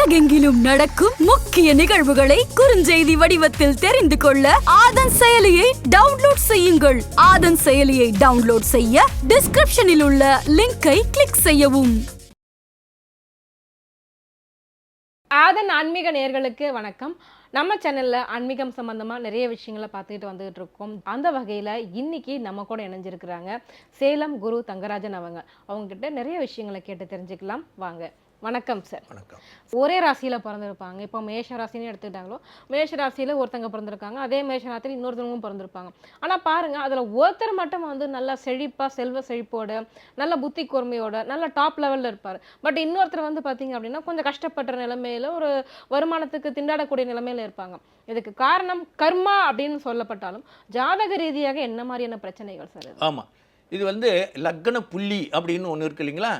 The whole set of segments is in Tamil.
உலகெங்கிலும் நடக்கும் முக்கிய நிகழ்வுகளை குறுஞ்செய்தி வடிவத்தில் தெரிந்து கொள்ள ஆதன் செயலியை டவுன்லோட் செய்யுங்கள். ஆதன் செயலியை டவுன்லோட் செய்ய டிஸ்கிரிப்ஷனில் உள்ள லிங்கை கிளிக் செய்யவும். ஆதன் ஆன்மீக நேயர்களுக்கு வணக்கம். நம்ம சேனல்ல ஆன்மீகம் சம்பந்தமா நிறைய விஷயங்களை பார்த்துக்கிட்டு வந்துகிட்டு இருக்கோம். அந்த வகையில இன்னைக்கு நம்ம கூட இணைஞ்சிருக்கிறாங்க சேலம் குரு தங்கராஜன் அவங்க. அவங்க கிட்ட நிறைய விஷயங்களை கேட்டு தெரிஞ்சுக்கலாம். வாங்க. வணக்கம் சார் வணக்கம். ஒரே ராசியில பிறந்திருப்பாங்க. இப்போ மேஷ ராசின்னு எடுத்துக்கிட்டாங்களோ மேஷ ராசியில ஒருத்தங்க பிறந்திருக்காங்க அதே மேஷ ராசியில் இன்னொருத்தவங்களும் பிறந்திருப்பாங்க. ஆனா பாருங்க அதுல ஒருத்தர் மட்டும் வந்து நல்லா செழிப்பா செல்வ செழிப்போட நல்ல புத்தி கூர்மையோட நல்ல டாப் லெவல்ல இருப்பார். பட் இன்னொருத்தர் வந்து பாத்தீங்க அப்படின்னா கொஞ்சம் கஷ்டப்படுற நிலைமையில ஒரு வருமானத்துக்கு திண்டாடக்கூடிய நிலைமையில இருப்பாங்க. இதுக்கு காரணம் கர்மா அப்படின்னு சொல்லப்பட்டாலும் ஜாதக ரீதியாக என்ன மாதிரியான பிரச்சனைகள் சார்? ஆமாம் இது வந்து லக்கண புள்ளி அப்படின்னு ஒன்று இருக்கு இல்லைங்களா.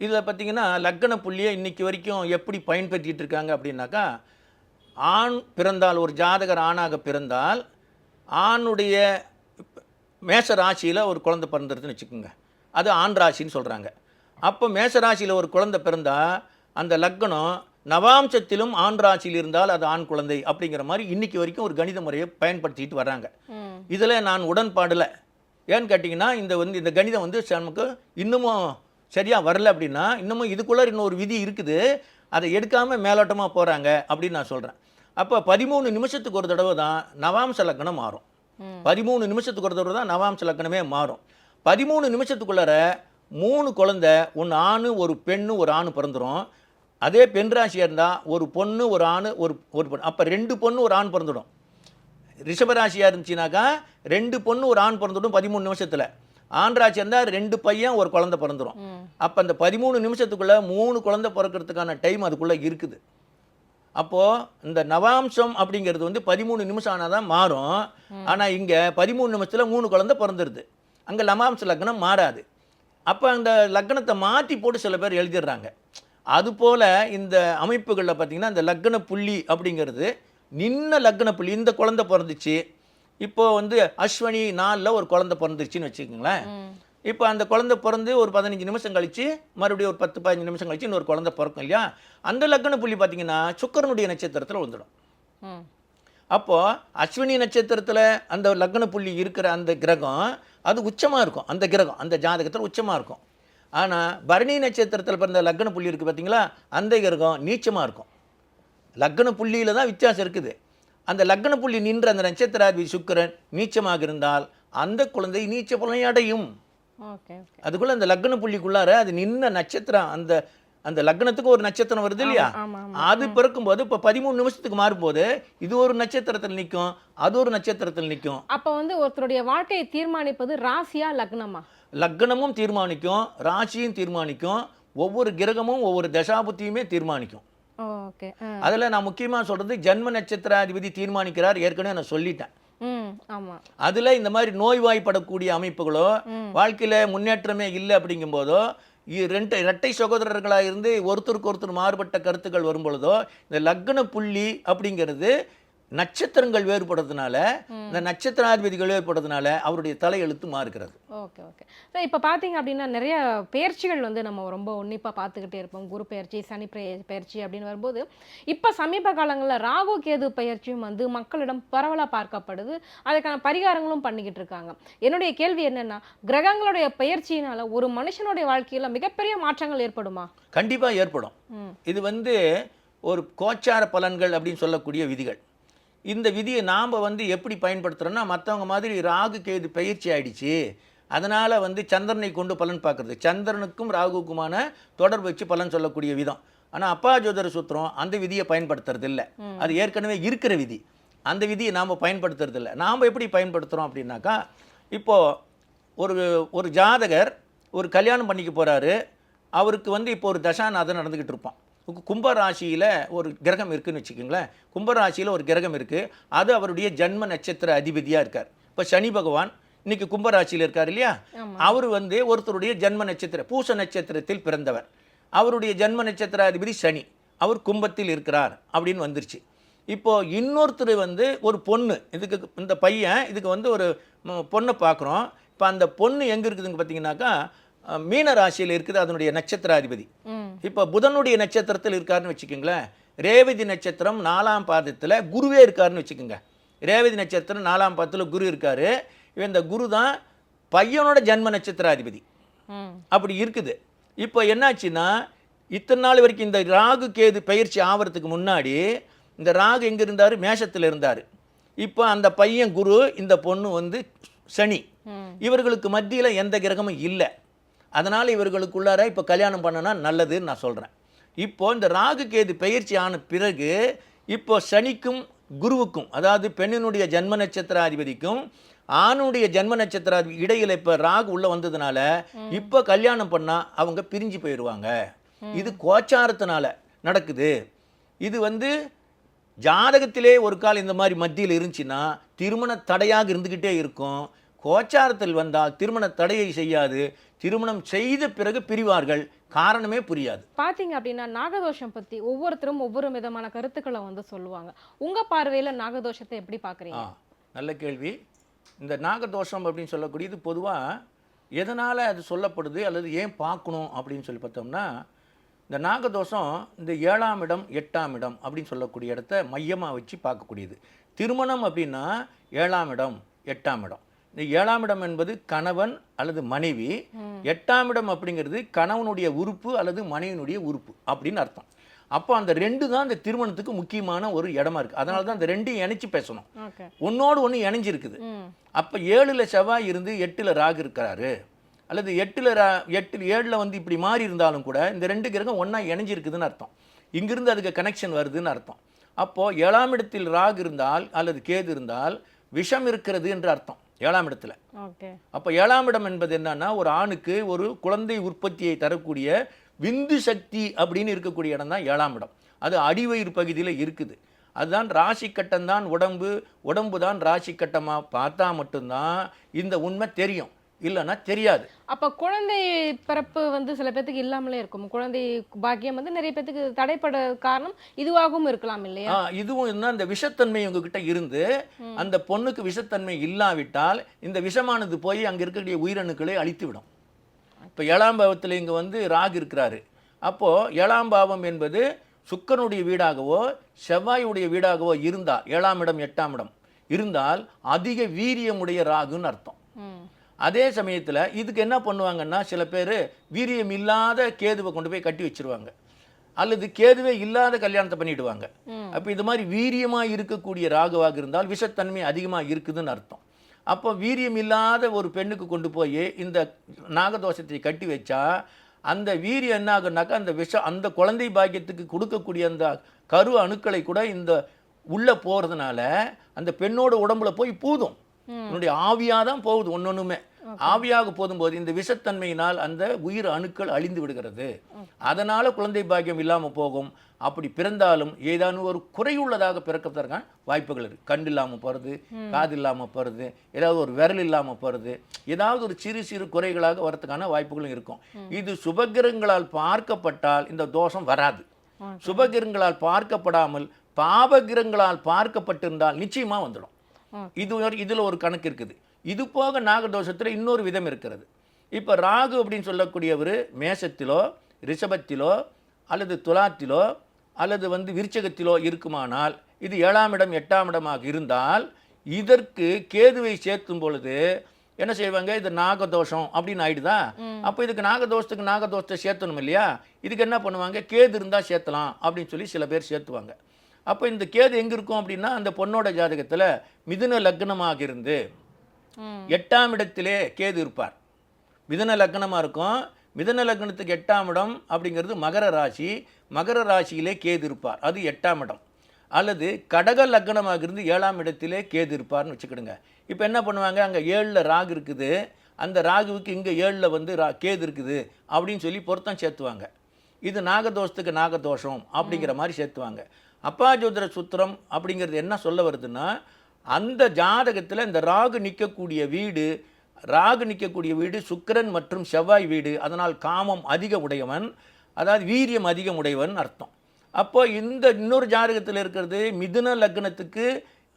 இதில் பார்த்தீங்கன்னா லக்கண புள்ளியை இன்னைக்கு வரைக்கும் எப்படி பயன்படுத்திட்டு இருக்காங்க அப்படின்னாக்கா ஆண் பிறந்தால் ஒரு ஜாதகர் ஆணாக பிறந்தால் ஆணுடைய மேஷ ராசியில் ஒரு குழந்தை பிறந்துருதுன்னு வச்சுக்கோங்க. அது ஆண் ராசின்னு சொல்கிறாங்க அப்போ மேஷ ராசியில் ஒரு குழந்தை பிறந்தா அந்த லக்கணம் நவாம்சத்திலும் ஆண் ராசியில் இருந்தால் அது ஆண் குழந்தை அப்படிங்கிற மாதிரி இன்னைக்கு வரைக்கும் ஒரு கணித முறையை பயன்படுத்திட்டு வர்றாங்க. ம். இதில் நான் உடன்பாடில் ஏன்னு கேட்டிங்கன்னா இந்த வந்து இந்த கணிதம் வந்து நமக்கு இன்னமும் சரியாக வரல அப்படின்னா இன்னமும் இதுக்குள்ளே இன்னொரு விதி இருக்குது. அதை எடுக்காமல் மேலோட்டமாக போகிறாங்க அப்படின்னு நான் சொல்கிறேன் அப்போ பதிமூணு நிமிஷத்துக்கு ஒரு தடவை தான் நவாம்ச லக்கணம் மாறும். பதிமூணு நிமிஷத்துக்கு ஒரு தடவை தான் நவாம்ச லக்கணமே மாறும். பதிமூணு நிமிஷத்துக்குள்ளார மூணு குழந்தை ஒன்று ஆண் ஒரு பெண்ணு ஒரு ஆண் பிறந்துடும் அதே பெண் ராசியாக இருந்தால் ஒரு பொண்ணு ஒரு ஆண் ஒரு ஒரு பொண்ணு. அப்போ ரெண்டு பொண்ணு ஒரு ஆண் பிறந்துடும். ரிஷபராசியாக இருந்துச்சுனாக்கா ரெண்டு பொண்ணு ஒரு ஆண் பிறந்துடும் பதிமூணு நிமிஷத்தில். ஆண் ராசி இருந்தால் ரெண்டு பையன் ஒரு குழந்தை பிறந்துடும் அப்போ அந்த பதிமூணு நிமிஷத்துக்குள்ளே மூணு குழந்தை பிறக்கிறதுக்கான டைம் அதுக்குள்ளே இருக்குது. அப்போது இந்த நவாம்சம் அப்படிங்கிறது வந்து பதிமூணு நிமிஷம் ஆனால் தான் மாறும் ஆனால் இங்கே பதிமூணு நிமிஷத்தில் மூணு குழந்தை பிறந்துருது. அங்கே நவாம்ச லக்னம் மாறாது. அப்போ அந்த லக்னத்தை மாற்றி போட்டு சில பேர் எழுதிடுறாங்க. அதுபோல் இந்த அமைப்புகளில் பார்த்தீங்கன்னா இந்த லக்ன புள்ளி அப்படிங்கிறது நின்ன லக்ன புள்ளி இந்த குழந்தை பிறந்துச்சு. இப்போ வந்து அஸ்வினி நாளில் ஒரு குழந்தை பிறந்துருச்சுன்னு வச்சுக்கோங்களேன். இப்போ அந்த குழந்தை பிறந்து ஒரு பதினஞ்சு நிமிஷம் கழிச்சு மறுபடியும் ஒரு பத்து பதினஞ்சு நிமிஷம் கழிச்சு இன்னொரு குழந்தை பிறக்கும் இல்லையா? அந்த லக்ன புள்ளி பார்த்தீங்கன்னா சுக்கரனுடைய நட்சத்திரத்தில் வந்துடும். ம். அப்போது அஸ்வினி நட்சத்திரத்தில் அந்த லக்ன புள்ளி இருக்கிற அந்த கிரகம் அது உச்சமாக இருக்கும். அந்த கிரகம் அந்த ஜாதகத்தில் உச்சமாக இருக்கும். ஆனால் பரணி நட்சத்திரத்தில் பிறந்த லக்ன புள்ளி இருக்குது பார்த்தீங்களா? அந்த கிரகம் நீச்சமாக இருக்கும். லக்ன புள்ளியில் தான் வித்தியாசம் இருக்குது. அந்த லக்ன புள்ளி நின்ற அந்த நட்சத்திராதிபதி சுக்கிரன் நீச்சமாக இருந்தால் அந்த குழந்தை நீச்ச பலனை அடையும். அதுக்குள்ள அந்த லக்ன புள்ளிக்குள்ளார அது நின்ன நட்சத்திரம் அந்த அந்த லக்னத்துக்கு ஒரு நட்சத்திரம் வருது இல்லையா? அது பிறக்கும்போது இப்போ பதிமூணு நிமிஷத்துக்கு மாறும்போது இது ஒரு நட்சத்திரத்தில் நிற்கும் அது ஒரு நட்சத்திரத்தில் நிற்கும் அப்ப வந்து ஒருத்தருடைய வாழ்க்கையை தீர்மானிப்பது ராசியா லக்னமா? லக்னமும் தீர்மானிக்கும் ராசியும் தீர்மானிக்கும் ஒவ்வொரு கிரகமும் ஒவ்வொரு தசாபுத்தியுமே தீர்மானிக்கும். அதில் நான் முக்கியமாக சொல்கிறது ஜன்ம நட்சத்திராதிபதி தீர்மானிக்கிறார் ஏற்கனவே நான் சொல்லிட்டேன். அதில் இந்த மாதிரி நோய்வாய்ப்படக்கூடிய அமைப்புகளோ. வாழ்க்கையில் முன்னேற்றமே இல்லை அப்படிங்கும்போதோ ரெண்டு இரட்டை சகோதரர்களாக இருந்து ஒருத்தருக்கு ஒருத்தர் மாறுபட்ட கருத்துக்கள் வரும் பொழுதோ இந்த லக்ன புள்ளி அப்படிங்கிறது நட்சத்திரங்கள் வேறுபடுறதுனால இந்த நட்சத்திராதிபதிகள் வேறுபடுறதுனால அவருடைய தலையெழுத்து மாறுகிறது. Okay okay. சார் இப்போ பார்த்தீங்க அப்படின்னா நிறைய பயிற்சிகள் வந்து நம்ம ரொம்ப உன்னிப்பாக பார்த்துக்கிட்டே இருப்போம். குரு பயிற்சி சனி பெய- பயிற்சி அப்படின்னு வரும்போது இப்போ சமீப காலங்களில் ராகு கேது பயிற்சியும் வந்து மக்களிடம் பரவலாக பார்க்கப்படுது. அதுக்கான பரிகாரங்களும் பண்ணிக்கிட்டு இருக்காங்க. என்னுடைய கேள்வி என்னன்னா கிரகங்களுடைய பயிற்சியினால ஒரு மனுஷனுடைய வாழ்க்கையில மிகப்பெரிய மாற்றங்கள் ஏற்படுமா? கண்டிப்பாக ஏற்படும். இது வந்து ஒரு கோச்சார பலன்கள் அப்படின்னு சொல்லக்கூடிய விதிகள். இந்த விதியை நாம் வந்து எப்படி பயன்படுத்துகிறோன்னா மற்றவங்க மாதிரி ராகு கேது பயிற்சி ஆயிடுச்சு. அதனால் வந்து சந்திரனை கொண்டு பலன் பார்க்குறது. சந்திரனுக்கும் ராகுக்குமான தொடர்பு வச்சு பலன் சொல்லக்கூடிய விதம். ஆனால் அப்பா ஜோதிட சூத்திரம் அந்த விதியை பயன்படுத்துறது இல்லை அது ஏற்கனவே இருக்கிற விதி. அந்த விதியை நாம் பயன்படுத்துறது இல்லை நாம் எப்படி பயன்படுத்துகிறோம் அப்படின்னாக்கா இப்போது ஒரு ஒரு ஜாதகர் ஒரு கல்யாணம் பண்ணிக்க போகிறாரு அவருக்கு வந்து இப்போ ஒரு தசாநாதன் நடந்துக்கிட்டு இருப்பான். கு- கும்ப ராசியில் ஒரு கிரகம் இருக்குன்னு வச்சுக்கோங்களேன். கும்ப ராசியில் ஒரு கிரகம் இருக்குது அது அவருடைய ஜன்ம நட்சத்திர அதிபதியாக இருக்கார். இப்போ சனி பகவான் இன்னைக்கு கும்ப ராசியில் இருக்கார் இல்லையா. அவர் வந்து ஒருத்தருடைய ஜன்ம நட்சத்திர பூச நட்சத்திரத்தில் பிறந்தவர். அவருடைய ஜன்ம நட்சத்திர அதிபதி சனி. அவர் கும்பத்தில் இருக்கிறார் அப்படின்னு வந்துருச்சு. இப்போ இன்னொருத்தர் வந்து ஒரு பொண்ணு. இதுக்கு இந்த பையன் இதுக்கு வந்து ஒரு பொண்ணை பார்க்குறோம் இப்போ அந்த பொண்ணு எங்கே இருக்குதுன்னு பார்த்தீங்கன்னாக்கா மீன ராசியில் இருக்குது. அதனுடைய நட்சத்திராதிபதி. இப்போ புதனுடைய நட்சத்திரத்தில் இருக்காருன்னு வச்சுக்கோங்களேன். ரேவதி நட்சத்திரம் நாலாம் பாதத்தில் குருவே இருக்காருன்னு வச்சுக்கோங்க. ரேவதி நட்சத்திரம் நாலாம் பாதத்தில் குரு இருக்காரு. இவன் இந்த குரு தான் பையனோட ஜன்ம நட்சத்திராதிபதி. அப்படி இருக்குது. இப்போ என்னாச்சுன்னா இத்தனை நாள் வரைக்கும் இந்த ராகு கேது பயிற்சி ஆவறதுக்கு முன்னாடி இந்த ராகு எங்கே இருந்தார்? மேஷத்தில் இருந்தார். இப்போ அந்த பையன் குரு இந்த பொண்ணு வந்து சனி. இவர்களுக்கு மத்தியில் எந்த கிரகமும் இல்லை. அதனால் இவர்களுக்குள்ளார இப்போ கல்யாணம் பண்ணனா நல்லதுன்னு நான் சொல்கிறேன் இப்போ இந்த ராகு கேது பயிற்சி ஆன பிறகு இப்போ சனிக்கும் குருவுக்கும் அதாவது பெண்ணினுடைய ஜன்ம நட்சத்திராதிபதிக்கும் ஆணுடைய ஜன்ம நட்சத்திராதிபதி இடையில இப்போ ராகு உள்ள வந்ததுனால இப்போ கல்யாணம் பண்ணா அவங்க பிரிஞ்சு போயிடுவாங்க இது கோச்சாரத்தினால நடக்குது. இது வந்து ஜாதகத்திலே ஒரு கால் இந்த மாதிரி மத்தியில் இருந்துச்சுன்னா திருமண தடையாக இருந்துக்கிட்டே இருக்கும். கோச்சாரத்தில் வந்தால் திருமண தடையை செய்யாது. திருமணம் செய்த பிறகு பிரிவார்கள். காரணமே புரியாது. பாத்தீங்க அப்படின்னா நாகதோஷம் பத்தி ஒவ்வொருத்தரும் ஒவ்வொரு விதமான கருத்துக்களை வந்து சொல்லுவாங்க. உங்க பார்வையில நாகதோஷத்தை எப்படி ஆ பாக்குறீங்க நல்ல கேள்வி. இந்த நாகதோஷம் அப்படின்னு சொல்லக்கூடியது பொதுவாக எதனால் அது சொல்லப்படுது அல்லது ஏன் பார்க்கணும் அப்படின்னு சொல்லி பார்த்தோம்னா இந்த நாகதோஷம் இந்த ஏழாம் இடம் எட்டாம் இடம் அப்படின்னு சொல்லக்கூடிய இடத்த மையமாக வச்சு பார்க்கக்கூடியது. திருமணம் அப்படின்னா ஏழாம் இடம் எட்டாம் இடம். இந்த ஏழாம் இடம் என்பது கணவன் அல்லது மனைவி. எட்டாம் இடம் அப்படிங்கிறது கணவனுடைய உறுப்பு அல்லது மனைவியினுடைய உறுப்பு அப்படின்னு அர்த்தம். அப்போ அந்த ரெண்டு தான் இந்த திருமணத்துக்கு முக்கியமான ஒரு இடமா இருக்குது அதனால தான் அந்த ரெண்டையும் இணைச்சு பேசணும். ஒன்னோடு ஒன்று இணைஞ்சிருக்குது. அப்போ ஏழில் செவ்வாய் இருந்து எட்டில் ராகு இருக்கிறாரு அல்லது எட்டில் ரா எட்டில் ஏழில் வந்து இப்படி மாறி இருந்தாலும் கூட இந்த ரெண்டு கிரகம் ஒன்றா இணைஞ்சிருக்குதுன்னு அர்த்தம். இங்கிருந்து அதுக்கு கனெக்ஷன் வருதுன்னு அர்த்தம். அப்போது ஏழாம் இடத்தில் ராகு இருந்தால் அல்லது கேது இருந்தால் விஷம் இருக்கிறது என்று அர்த்தம். ஏழாம் இடத்துல. அப்போ ஏழாம் இடம் என்பது என்னன்னா ஒரு ஆணுக்கு ஒரு குழந்தை உற்பத்தியை தரக்கூடிய விந்து சக்தி அப்படின்னு இருக்கக்கூடிய இடம் தான் ஏழாம் இடம். அது அடிவயிறு பகுதியில் இருக்குது. அதுதான் ராசி கட்டம் தான் உடம்பு உடம்பு தான் ராசி கட்டமாக பார்த்தா மட்டும்தான் இந்த உண்மை தெரியும். இல்லைன்னா தெரியாது. அப்ப குழந்தை பிறப்பு வந்து சில பேத்துக்கு இல்லாமலே இருக்கும். குழந்தை பாக்கியம் வந்து நிறைய பேத்துக்கு தடைப்பட காரணம் இதுவாகவும் இருக்கலாம் இல்லையா? இதுவும் என்ன அந்த விஷத்தன்மை உங்ககிட்ட இருந்து அந்த பொண்ணுக்கு விஷத்தன்மை இல்லாவிட்டால் இந்த விஷமானது போய் அங்கே இருக்கக்கூடிய உயிரணுக்களை அழித்து விடும் இப்போ ஏழாம் பாவத்தில் இங்கே வந்து ராகு இருக்கிறாரு. அப்போது ஏழாம் பாவம் என்பது சுக்கரனுடைய வீடாகவோ செவ்வாயுடைய வீடாகவோ இருந்தால் ஏழாம் இடம் எட்டாம் இடம் இருந்தால் அதிக வீரியமுடைய ராகுன்னு அர்த்தம். அதே சமயத்தில் இதுக்கு என்ன பண்ணுவாங்கன்னா சில பேர் வீரியம் இல்லாத கேதுவை கொண்டு போய் கட்டி வச்சிருவாங்க. அல்லது கேதுவே இல்லாத கல்யாணத்தை பண்ணிடுவாங்க. ம். அப்போ இது மாதிரி வீரியமாக இருக்கக்கூடிய ராகுவாக இருந்தால் விஷத்தன்மை அதிகமாக இருக்குதுன்னு அர்த்தம். அப்போ வீரியம் இல்லாத ஒரு பெண்ணுக்கு கொண்டு போய் இந்த நாகதோஷத்தை கட்டி வச்சா அந்த வீரியம் என்ன ஆகுனாக்கா அந்த விஷம் அந்த குழந்தை பாக்கியத்துக்கு கொடுக்கக்கூடிய அந்த கரு அணுக்களை கூட இந்த உள்ளே போகிறதுனால அந்த பெண்ணோட உடம்புல போய் பூதும். என்னுடைய ஆவியாக தான் போகுது ஒன்னொன்றுமே ஆவியாக போதும்போது இந்த விஷத்தன்மையினால் அந்த உயிர் அணுக்கள் அழிந்து விடுகிறது. அதனால குழந்தை பாக்கியம் இல்லாமல் போகும். அப்படி பிறந்தாலும் ஏதானும் ஒரு குறையுள்ளதாக பிறக்கிறதுக்கான வாய்ப்புகள் இருக்கு. கண் இல்லாமல் போகிறது காது இல்லாமல் போகிறது ஏதாவது ஒரு விரல் இல்லாமல் போகிறது ஏதாவது ஒரு சிறு சிறு குறைகளாக வரதுக்கான வாய்ப்புகளும் இருக்கும். இது சுபகிரகங்களால் பார்க்கப்பட்டால் இந்த தோஷம் வராது. Okay. சுபகிரகங்களால் பார்க்கப்படாமல் பாபகிரகங்களால் பார்க்கப்பட்டிருந்தால் நிச்சயமா வந்துடும். இது இதில் ஒரு கணக்கு இருக்குது. இது போக நாகதோஷத்தில் இன்னொரு விதம் இருக்கிறது. இப்போ ராகு அப்படின்னு சொல்லக்கூடியவர் மேஷத்திலோ ரிஷபத்திலோ அல்லது துலாத்திலோ அல்லது வந்து விருச்சகத்திலோ இருக்குமானால் இது ஏழாம் இடம் எட்டாம் இடமாக இருந்தால் இதற்கு கேதுவை சேர்த்தும் பொழுது என்ன செய்வாங்க? இது நாகதோஷம் அப்படின்னு ஆயிடுதா? அப்போ இதுக்கு நாகதோஷத்துக்கு நாகதோஷத்தை சேர்த்தணும் இல்லையா? இதுக்கு என்ன பண்ணுவாங்க? கேது இருந்தால் சேர்த்தலாம் அப்படின்னு சொல்லி சில பேர் சேர்த்துவாங்க. அப்போ இந்த கேது எங்கே இருக்கும் அப்படின்னா அந்த பொண்ணோட ஜாதகத்தில் மிதுன லக்னமாக இருந்து எட்டாம் இடத்திலே கேது இருப்பார். மிதுன லக்னமாக இருக்கும். மிதுன லக்னத்துக்கு எட்டாம் இடம் அப்படிங்கிறது மகர ராசி. மகர ராசியிலே கேது இருப்பார். அது எட்டாம் இடம். அல்லது கடக லக்னமாக இருந்து ஏழாம் இடத்திலே கேது இருப்பார்னு வச்சுக்கிடுங்க. இப்போ என்ன பண்ணுவாங்க? அங்கே ஏழில் ராகு இருக்குது. அந்த ராகுவுக்கு இங்கே ஏழில் வந்து ரா கேது இருக்குது அப்படின்னு சொல்லி பொருத்தம் சேர்த்துவாங்க. இது நாகதோஷத்துக்கு நாகதோஷம் அப்படிங்கிற மாதிரி சேர்த்துவாங்க. அப்பாஜோதிர சுத்திரம் அப்படிங்கிறது என்ன சொல்ல வருதுன்னா அந்த ஜாதகத்தில் இந்த ராகு நிற்கக்கூடிய வீடு ராகு நிற்கக்கூடிய வீடு சுக்கிரன் மற்றும் செவ்வாய் வீடு அதனால் காமம் அதிக உடையவன் அதாவது வீரியம் அதிகம் உடையவன் அர்த்தம். அப்போ இந்த இன்னொரு ஜாதகத்தில் இருக்கிறது மிதுன லக்னத்துக்கு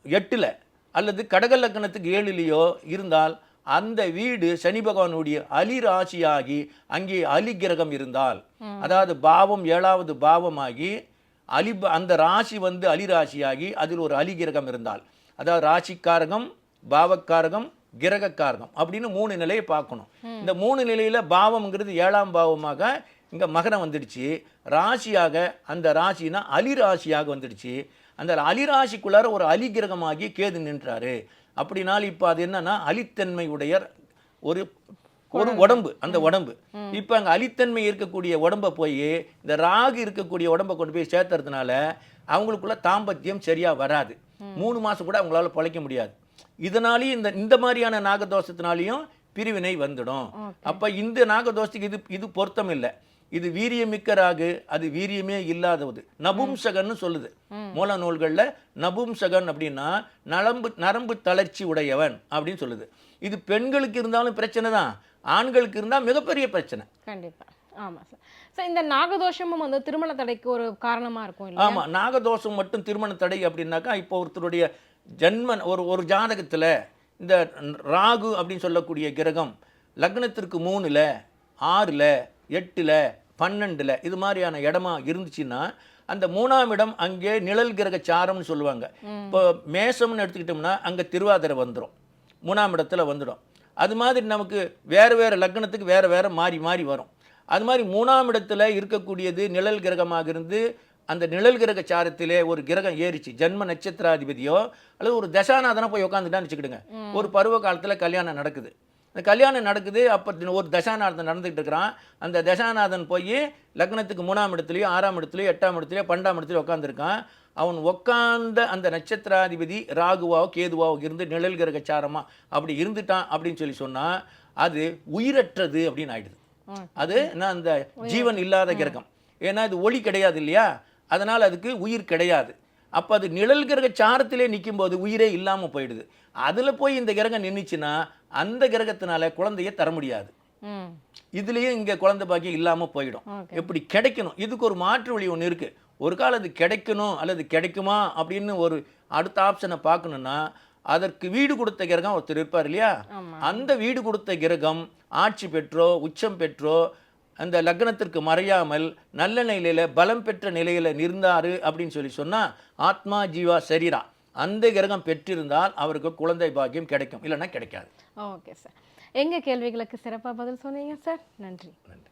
எட்டில் அல்லது கடக லக்னத்துக்கு ஏழுலேயோ இருந்தால் அந்த வீடு சனி பகவானுடைய அலி ராசியாகி அங்கே அலி கிரகம் இருந்தால் அதாவது பாவம் ஏழாவது பாவமாகி அலி அந்த ராசி வந்து அலி ராசியாகி அதில் ஒரு அலி கிரகம் இருந்தால். அதாவது ராசிக்காரகம் பாவக்காரகம் கிரகக்காரகம் அப்படின்னு மூணு நிலையை பார்க்கணும். இந்த மூணு நிலையில பாவம்ங்கிறது ஏழாம் பாவமாக இங்க மகரம் வந்துடுச்சு. ராசியாக அந்த ராசினா அலி ராசியாக வந்துடுச்சு. அந்த அலி ராசிக்குள்ளார ஒரு அலி கிரகமாகி கேது நின்றாரு. அப்படினால் இப்போ அது என்னன்னா அலித்தன்மை ஒரு ஒரு உடம்பு. அந்த உடம்பு. இப்போ அங்கே அலித்தன்மை இருக்கக்கூடிய உடம்பை போய் இந்த ராகு இருக்கக்கூடிய உடம்பை கொண்டு போய் சேர்த்துறதுனால அவங்களுக்குள்ள தாம்பத்தியம் சரியா வராது. மூணு மாசம் கூட அவங்களால பிழைக்க முடியாது. இதனாலேயும் இந்த இந்த மாதிரியான நாகதோஷத்தினாலையும் பிரிவினை வந்துடும். அப்ப இந்த நாகதோஷத்துக்கு இது இது பொருத்தம் இல்லை இது வீரியமிக்க ராகு அது வீரியமே இல்லாதது. நபும்சகன்னு சொல்லுது. மூல நூல்கள்ல நபும்சகன் அப்படின்னா நரம்பு நரம்பு தளர்ச்சி உடையவன் அப்படின்னு சொல்லுது. இது பெண்களுக்கு இருந்தாலும் பிரச்சனை தான். ஆண்களுக்கு இருந்தால் மிகப்பெரிய பிரச்சனை. கண்டிப்பா. ஆமா சார் சார் இந்த நாகதோஷமும் வந்து திருமண தடைக்கு ஒரு காரணமா இருக்கும் இல்லையா? ஆமா நாகதோஷம் மட்டும் திருமண தடை அப்படின்னாக்கா இப்போ ஒருத்தருடைய ஜன்மன் ஒரு ஒரு ஜாதகத்துல இந்த ராகு அப்படின்னு சொல்லக்கூடிய கிரகம் லக்னத்திற்கு மூணுல ஆறுல எட்டுல பன்னெண்டுல இது மாதிரியான இடமா இருந்துச்சுன்னா அந்த மூணாம் இடம் அங்கே நிழல் கிரக சாரம்னு சொல்லுவாங்க. இப்போ மேஷம்னு எடுத்துக்கிட்டோம்னா அங்க திருவாதிரை வந்துடும் மூணாம் இடத்துல வந்துடும். அது மாதிரி நமக்கு வேறு வேறு லக்னத்துக்கு வேறு வேறு மாறி மாறி வரும். அது மாதிரி மூணாம் இடத்துல இருக்கக்கூடியது நிழல் கிரகமாக இருந்து அந்த நிழல் கிரக சாரத்திலே ஒரு கிரகம் ஏறிச்சு. ஜென்ம நட்சத்திராதிபதியோ அல்லது ஒரு தசாநாதனா போய் உட்காந்துட்டான்னு வச்சுக்கிடுங்க. ஒரு பருவ காலத்தில் கல்யாணம் நடக்குது. இந்த கல்யாணம் நடக்குது அப்போ ஒரு தசாநாதன் நடந்துகிட்டு இருக்கிறான். அந்த தசாநாதன் போய் லக்னத்துக்கு மூணாம் இடத்துலையோ ஆறாம் இடத்துலையோ எட்டாம் இடத்துலையோ பன்னெண்டாம் இடத்துலையோ உட்காந்துருக்கான் அவன் உட்கார்ந்த அந்த நட்சத்திராதிபதி ராகுவாவோ கேதுவாவோ இருந்து நிழல் கிரக சாரமா அப்படி இருந்துட்டான் அப்படின்னு சொல்லி சொன்னா அது உயிரற்றது அப்படின்னு ஆயிடுது. ம். அது என்ன அந்த ஜீவன் இல்லாத கிரகம். ஏன்னா இது ஒளி கிடையாது இல்லையா? அதனால் அதுக்கு உயிர் கிடையாது. அப்போ அது நிழல் கிரக சாரத்திலே நிக்கும்போது உயிரே இல்லாமல் போயிடுது. அதில் போய் இந்த கிரகம் நின்றுச்சுன்னா அந்த கிரகத்தினால குழந்தைய தர முடியாது. இதுலேயும் இங்கே குழந்தை பாக்கியம் இல்லாமல் போயிடும். எப்படி கிடைக்கணும்? இதுக்கு ஒரு மாற்று வழி ஒன்று இருக்கு. ஒரு காலம் அது கிடைக்கணும் அல்லது கிடைக்குமா அப்படின்னு ஒரு அடுத்த ஆப்ஷனை பார்க்கணுன்னா அதற்கு வீடு கொடுத்த கிரகம் ஒருத்தர் இருப்பார் இல்லையா. அந்த வீடு கொடுத்த கிரகம் ஆட்சி பெற்றோ உச்சம் பெற்றோ அந்த லக்னத்திற்கு மறையாமல் நல்ல நிலையில பலம் பெற்ற நிலையில இருந்தாரு அப்படின்னு சொல்லி சொன்னா ஆத்மா ஜீவா சரீரா. அந்த கிரகம் பெற்றிருந்தால் அவருக்கு குழந்தை பாக்கியம் கிடைக்கும். இல்லைன்னா கிடைக்காது. Okay sir. எங்க கேள்விகளுக்கு சிறப்பா பதில் சொன்னீங்க சார்? நன்றி. நன்றி.